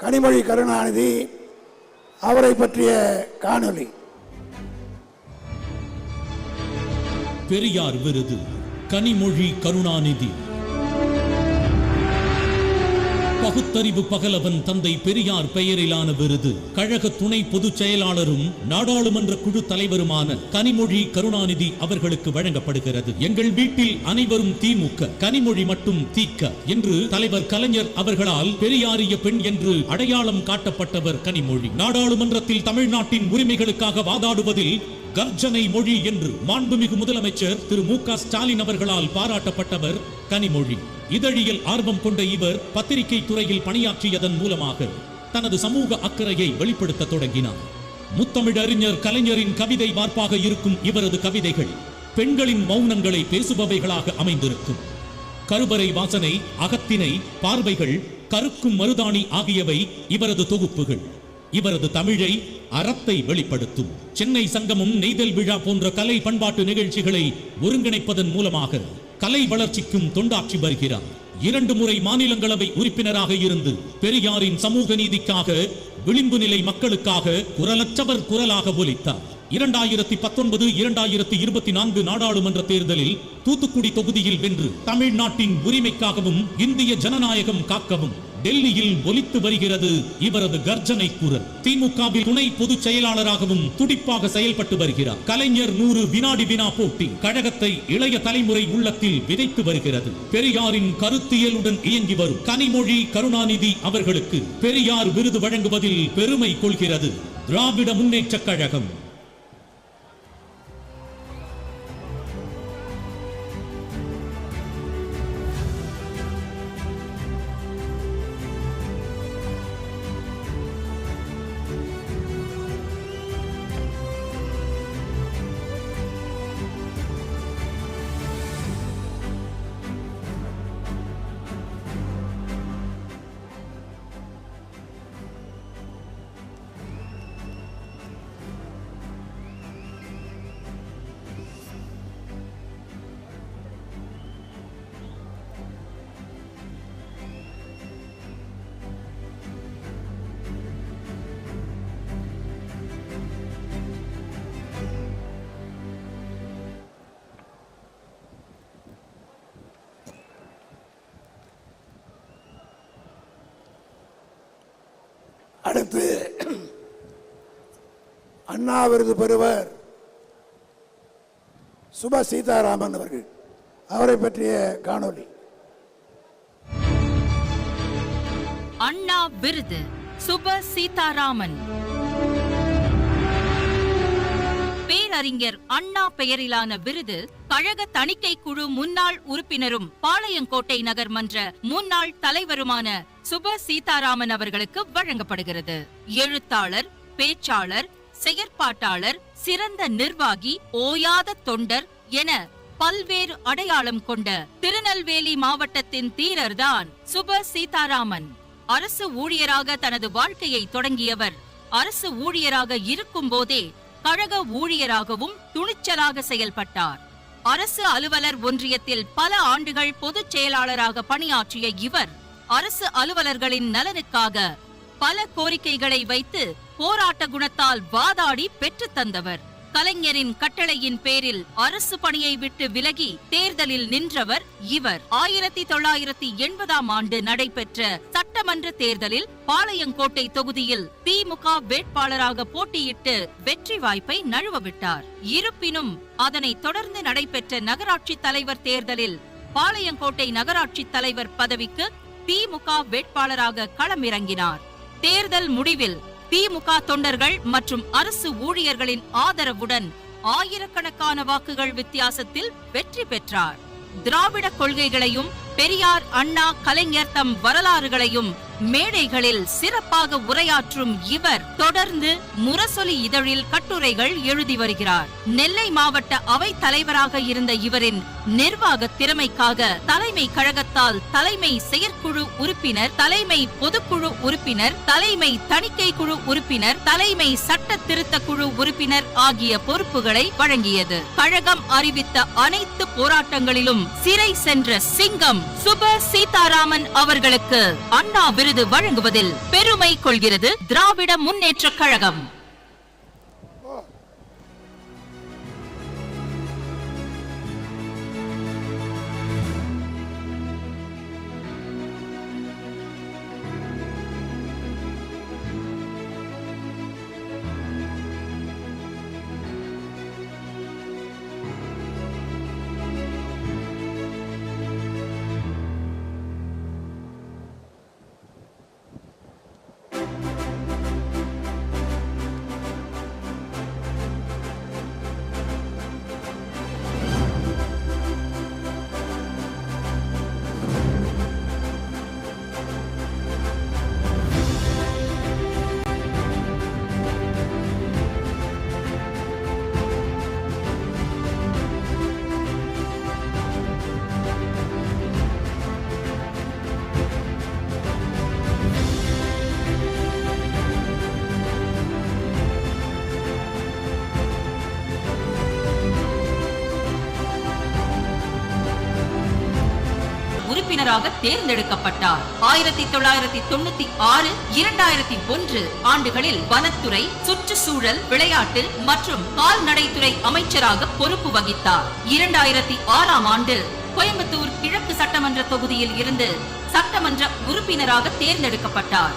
கனிமொழி கருணாநிதி அவரை பற்றிய காணொலி பெரியார் விருது கனிமொழி கருணாநிதி. பகுத்தறிவு பகலவன் தந்தை பெரியார் பெயரிலான விருது. கழக துணை பொதுச் செயலாளரும் நாடாளுமன்ற குழு தலைவருமான கனிமொழி கருணாநிதி அவர்களுக்கு வழங்கப்படுகிறது. எங்கள் வீட்டில் அனைவரும் திமுக கனிமொழி மட்டும் தீக்க என்று தலைவர் கலைஞர் அவர்களால் பெரியாரிய பெண் என்று அடையாளம் காட்டப்பட்டவர் கனிமொழி. நாடாளுமன்றத்தில் தமிழ்நாட்டின் உரிமைகளுக்காக வாதாடுவதில் கர்ஜனை மொழி என்று மாண்புமிகு முதலமைச்சர் திரு மு க ஸ்டாலின் அவர்களால் பாராட்டப்பட்டவர் கனிமொழி. இதழியல் ஆர்வம் கொண்ட இவர் பத்திரிகை துறையில் பணியாற்றியதன் மூலமாக தனது சமூக அக்கறையை வெளிப்படுத்த தொடங்கினார். முத்தமிழ் அறிஞர் கலைஞரின் கவிதை வார்ப்பாக இருக்கும் இவரது கவிதைகள் பெண்களின் மௌனங்களை பேசுபவைகளாக அமைந்திருக்கும். கருவறை வாசனை அகத்தினை பார்வைகள் கருக்கும் மருதாணி ஆகியவை இவரது தொகுப்புகள். இவரது தமிழை அறத்தை வெளிப்படுத்தும். சென்னை சங்கமும் நெய்தல் விழா போன்ற கலை பண்பாட்டு நிகழ்ச்சிகளை ஒருங்கிணைப்பதன் மூலமாக கலை வளர்ச்சிக்கும் தொண்டாற்றி வருகிறார். இரண்டு முறை மாநிலங்களவை உறுப்பினராக இருந்து பெரியாரின் சமூக நீதிக்காக விளிம்பு நிலை மக்களுக்காக குரலற்றவர் குரலாக ஒலித்தார். இரண்டாயிரத்தி பத்தொன்பது இரண்டாயிரத்தி இருபத்தி நான்கு நாடாளுமன்ற தேர்தலில் தூத்துக்குடி தொகுதியில் வென்று தமிழ்நாட்டின் உரிமைக்காகவும் இந்திய ஜனநாயகம் காக்கவும் டெல்லியில் ஒலித்து வருகிறது இவரது கர்ஜனை குரல். திமுகவில் துணை பொதுச் செயலாளராகவும் துடிப்பாக செயல்பட்டு வருகிறார். கலைஞர் நூறு வினாடி வினா போட்டி கழகத்தை இளைய தலைமுறை உள்ளத்தில் விதைத்து வருகிறது. பெரியாரின் கருத்தியலுடன் இயங்கி வரும் கனிமொழி கருணாநிதி அவர்களுக்கு பெரியார் விருது வழங்குவதில் பெருமை கொள்கிறது. திராவிட முன்னேற்றக் கழகம். அண்ணா விருது பெறுவர். சுப சீதாராமன் அவர்கள். அவரை பற்றிய காணொலி அண்ணா விருது சுப சீதாராமன். பேரறிஞர் அண்ணா பெயரிலான விருது கழக தணிக்கை குழு முன்னாள் உறுப்பினரும் பாளையங்கோட்டை நகர் மன்ற முன்னாள் தலைவருமான சுப சீதாராமன் அவர்களுக்கு வழங்கப்படுகிறது. எழுத்தாளர் பேச்சாளர் செயற்பாட்டாளர் சிறந்த நிர்வாகி ஓயாத தொண்டர் என பல்வேறு அடையாளம் கொண்ட திருநெல்வேலி மாவட்டத்தின் தீரர்தான் சுப சீதாராமன். அரசு ஊழியராக தனது வாழ்க்கையை தொடங்கியவர். அரசு ஊழியராக இருக்கும் போதே கழக ஊழியராகவும் துணிச்சலாக செயல்பட்டார். அரசு அலுவலர் ஒன்றியத்தில் பல ஆண்டுகள் பொதுச் செயலாளராக பணியாற்றிய இவர் அரசு அலுவலர்களின் நலனுக்காக பல கோரிக்கைகளை வைத்து போராட்ட குணத்தால் வாதாடி பெற்றுத் தந்தவர். கலைஞரின் கட்டளையின் பேரில் அரசு பணியை விட்டு விலகி தேர்தலில் நின்றவர் இவர். ஆயிரத்தி தொள்ளாயிரத்தி எண்பதாம் ஆண்டு நடைபெற்ற சட்டமன்ற தேர்தலில் பாளையங்கோட்டை தொகுதியில் திமுக வேட்பாளராக போட்டியிட்டு வெற்றி வாய்ப்பை நழுவவிட்டார். இருப்பினும் அதனைத் தொடர்ந்து நடைபெற்ற நகராட்சி தலைவர் தேர்தலில் பாளையங்கோட்டை நகராட்சி தலைவர் பதவிக்கு திமுக வேட்பாளராக களமிறங்கினார். தேர்தல் முடிவில் திமுக தொண்டர்கள் மற்றும் அரசு ஊழியர்களின் ஆதரவுடன் ஆயிரக்கணக்கான வாக்குகள் வித்தியாசத்தில் வெற்றி பெற்றார். திராவிட கொள்கைகளையும் பெரியார் அண்ணா கலைஞர் தம் வரலாறுகளையும் மேடைகளில் சிறப்பாக உரையாற்றும் இவர் தொடர்ந்து முரசொலி இதழில் கட்டுரைகள் எழுதி வருகிறார். நெல்லை மாவட்ட அவை தலைவராக இருந்த இவரின் நிர்வாக திறமைக்காக தலைமை கழகத்தால் தலைமை செயற்குழு உறுப்பினர் தலைமை பொதுக்குழு உறுப்பினர் தலைமை தணிக்கை குழு உறுப்பினர் தலைமை சட்ட திருத்த குழு உறுப்பினர் ஆகிய பொறுப்புகளை வழங்கியது. கழகம் அறிவித்த அனைத்து போராட்டங்களிலும் சிறை சென்ற சிங்கம் சுப சீதாராமன் அவர்களுக்கு அண்ணா விருது வழங்குவதில் பெருமை கொள்கிறது திராவிட முன்னேற்ற கழகம். உறுப்பினராக தேர்ந்தெடுக்கப்பட்டார். ஆயிரத்தி தொள்ளாயிரத்தி தொண்ணூத்தி ஆறு இரண்டாயிரத்தி ஒன்று ஆண்டுகளில் வனத்துறை சுற்றுச்சூழல் விளையாட்டு மற்றும் கால்நடைத்துறை அமைச்சராக பொறுப்பு வகித்தார். இரண்டாயிரத்தி ஆறாம் ஆண்டு கோயம்புத்தூர் கிழக்கு சட்டமன்ற தொகுதியில் இருந்து சட்டமன்ற உறுப்பினராக தேர்ந்தெடுக்கப்பட்டார்.